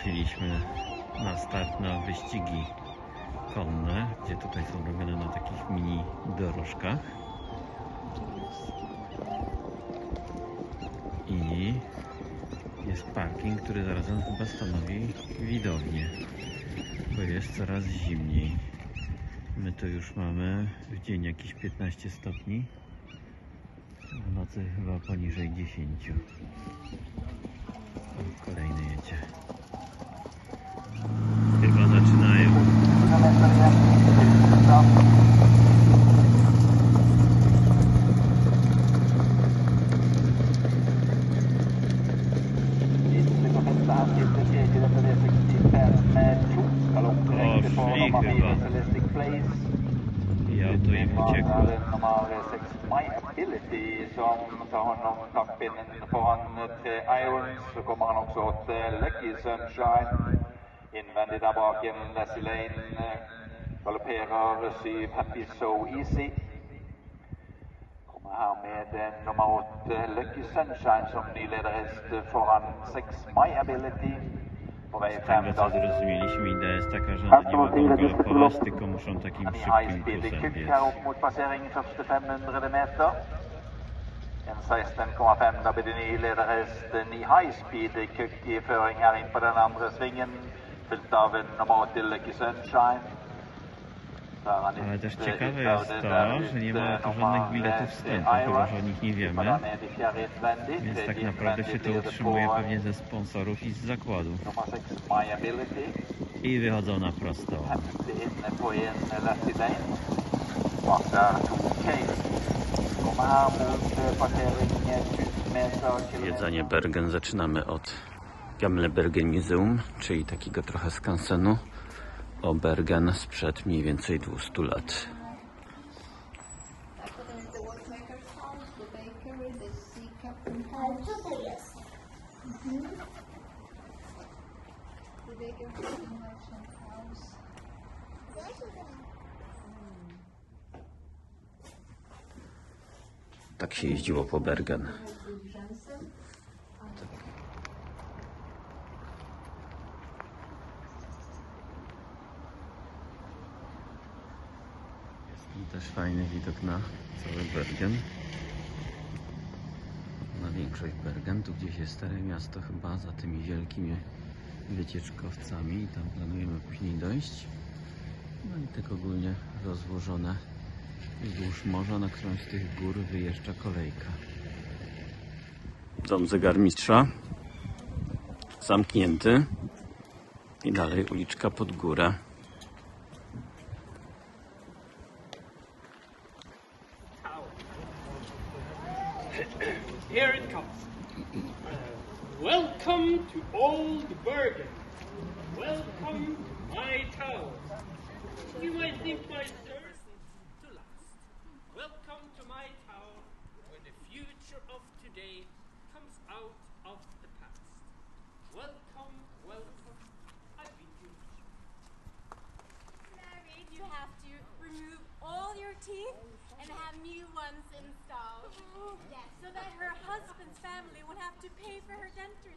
trafiliśmy na start na wyścigi konne, gdzie tutaj są robione na takich mini dorożkach. I jest parking, który zarazem chyba stanowi widownię, bo jest coraz zimniej. My to już mamy w dzień jakieś 15 stopni, w nocy chyba poniżej 10. I auto im uciekło. Normal 6 My Ability som tar honom tapppinnen foran tre Irons. Så kommer han også eh, Lucky Sunshine. Innvendig der bak en Leslie Lane. eh, Galopperer syv Happy So Easy. Her med nummer åtte Lucky Sunshine som ny lederhest foran seks My Ability. Frem da zrozumieliśmy, idea jest taka, że one nie mogą galopować, tylko muszą takim szybkim kursem biec. her opp mot passeringen første 500 meter. En 16,5 da blir det ny lederhest. Ny high-speed kukk i føring her inn på den andre svingen. Fulgt av en nummer 8 Lucky Sunshine. Ale też ciekawe jest to, że nie ma żadnych biletów wstępu, chyba że o nich nie wiemy. Więc tak naprawdę się to utrzymuje pewnie ze sponsorów i z zakładów. Nummer 6 My Ability. I wychodzą na prostą. Hente inne på en Lassie Lane. Bak der to Case. Kommer her mot passering 1000 meter. Jedzenie Bergen zaczynamy od Gamle Bergen Museum, czyli takiego trochę skansenu o Bergen sprzed mniej więcej 200 lat. Tak, potem jest The Watchmaker's House, The Bakery, The Sea Captain House. Tutaj jest. The Baker Captain Merchant House. Tak się jeździło po Bergen. Diligencem. Jest tu też fajny widok na cały Bergen. Na większość Bergen. Tu gdzieś jest stare miasto chyba za tymi wielkimi wycieczkowcami i tam planujemy później dojść. No i tak ogólnie rozłożone wzdłuż morza, na którąś z tych gór wyjeżdża kolejka. Dom zegarmistrza zamknięty i dalej uliczka pod górę. Old Bergen. Welcome to my town. You might think my service to last. Welcome to my town, where the future of today comes out of the past. Welcome, welcome. I bid you. Married, you have to remove all your teeth and have new ones installed. Yes, so that her husband's family won't have to pay for her dentistry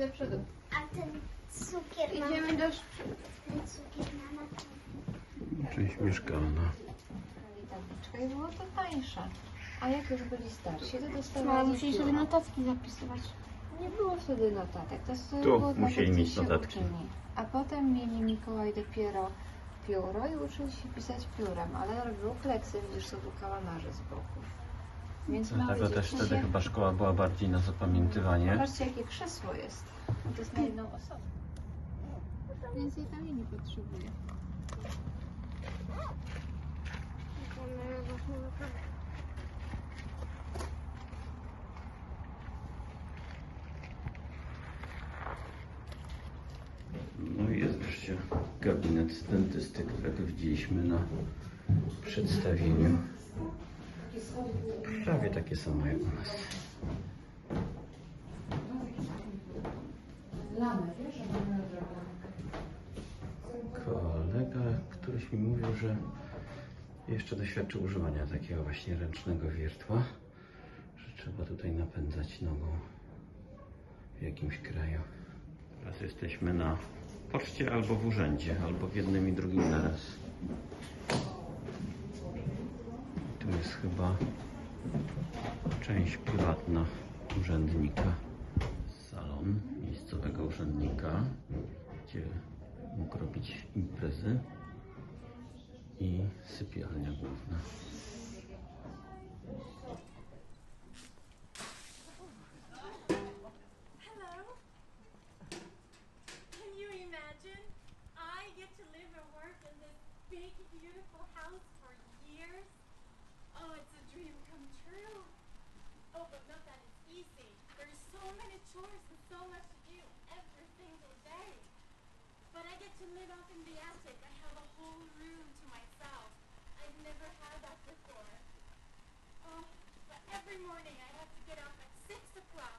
do przodu. A ten cukier mam. Idziemy do... Ten cukier mama. Część mieszkalna. I było to tańsze. A jak już byli starsi, to Mama, dostawali musieli sobie notatki zapisywać. Nie było wtedy notatek, to sobie Tu było musieli co mieć się notatki. uczyli. A potem mieli Mikołaj dopiero pióro i uczyli się pisać piórem, ale robił kleksy, widzisz, to był kałamarze z boku. Więc Dlatego też wtedy się... chyba szkoła była bardziej na zapamiętywanie. Zobaczcie, jakie krzesło jest. No to jest na jedną osobę. Więcej kamieni nie potrzebuje. No i jest wreszcie gabinet dentystyk, którego widzieliśmy na przedstawieniu. Prawie takie samo jak u nas. Kolega któryś mi mówił, że jeszcze doświadczy używania takiego właśnie ręcznego wiertła, że trzeba tutaj napędzać nogą w jakimś kraju. Teraz jesteśmy na poczcie albo w urzędzie, albo w jednym i drugim naraz. Tu jest chyba część prywatna urzędnika. Salon miejscowego urzędnika, gdzie mógł robić imprezy i sypialnia główna. Hello. Can you chores and so much to do every single day. But I get to live up in the attic. I have a whole room to myself. I've never had that before. Oh, but every morning I have to get up at six o'clock,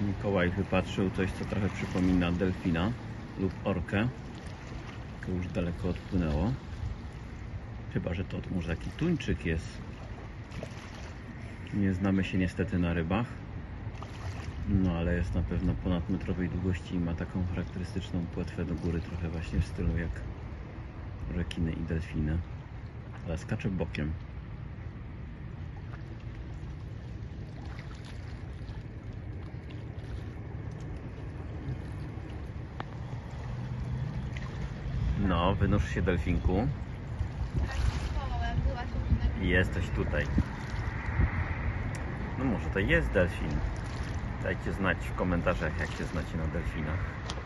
Mikołaj wypatrzył coś, co trochę przypomina delfina lub orkę. To już daleko odpłynęło. Chyba, że to może taki tuńczyk jest. Nie znamy się niestety na rybach. No ale jest na pewno ponadmetrowej długości i ma taką charakterystyczną płetwę do góry, trochę właśnie w stylu jak rekiny i delfiny. Ale skacze bokiem. No, wynurz się delfinku. Jesteś tutaj. No może to jest delfin. Dajcie znać w komentarzach, jak się znacie na delfinach.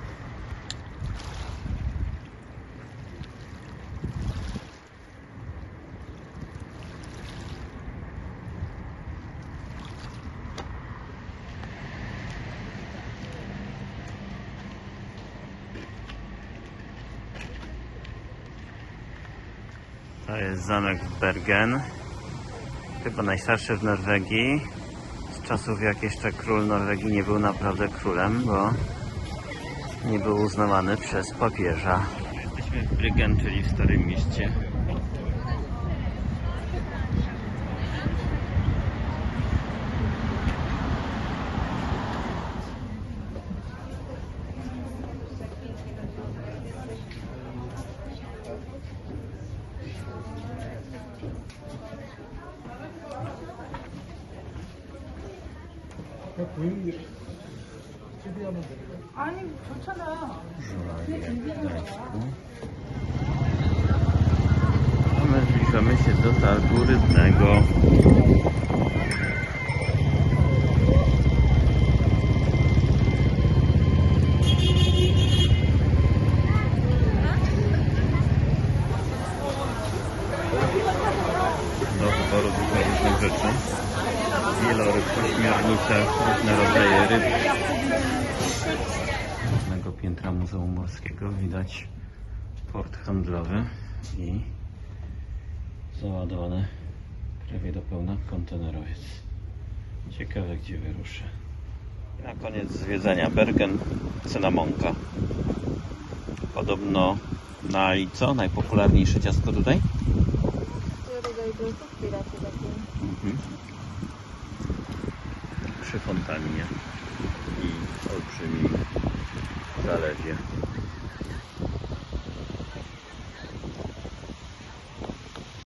To jest zamek w Bergen. Chyba najstarszy w Norwegii. Z czasów jak jeszcze król Norwegii nie był naprawdę królem, bo nie był uznawany przez papieża. Jesteśmy w Bryggen, czyli w Starym Mieście. Żurawie jak w Gdańsku. A my zbliżamy się do targu rybnego. Piętra Muzeum Morskiego widać port handlowy i załadowany prawie do pełna kontenerowiec. Ciekawe gdzie wyruszę. Na koniec zwiedzania Bergen cynamonka. Podobno naj co? Najpopularniejsze ciastko tutaj? Mhm. Przy fontannie i olbrzymim Alesia.